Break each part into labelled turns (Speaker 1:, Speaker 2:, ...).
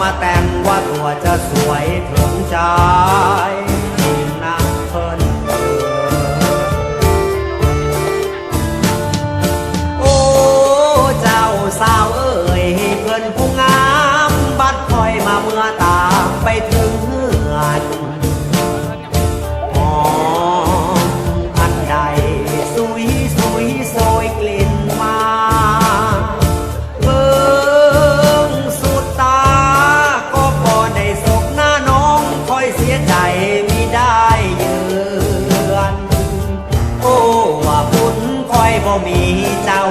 Speaker 1: มาแต่งว่าตัวจะสวยถึงใจ มีเจ้า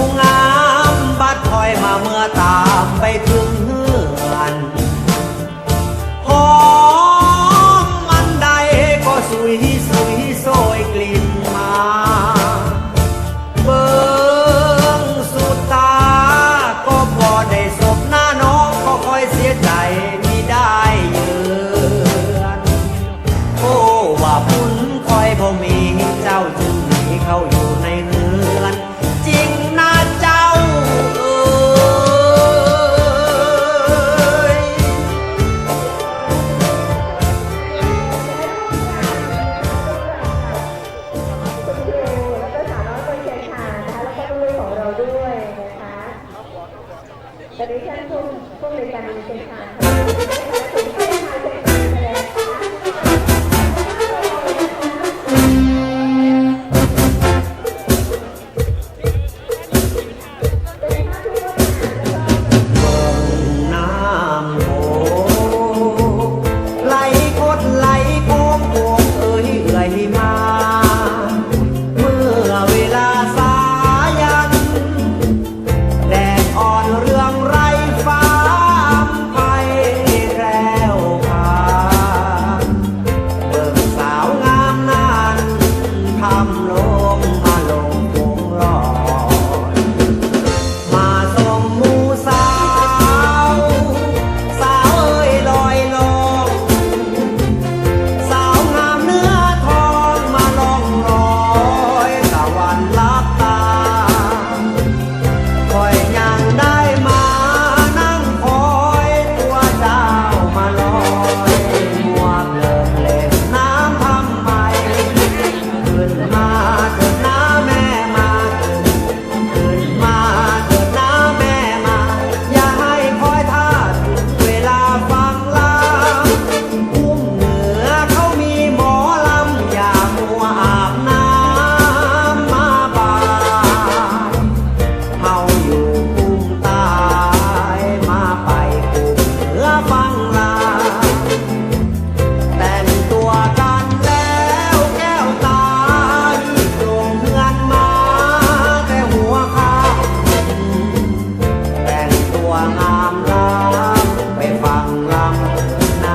Speaker 1: ผู้งามบัดถอยมาเมื่อตามไปถึง
Speaker 2: Cô người.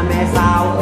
Speaker 1: แม่สาว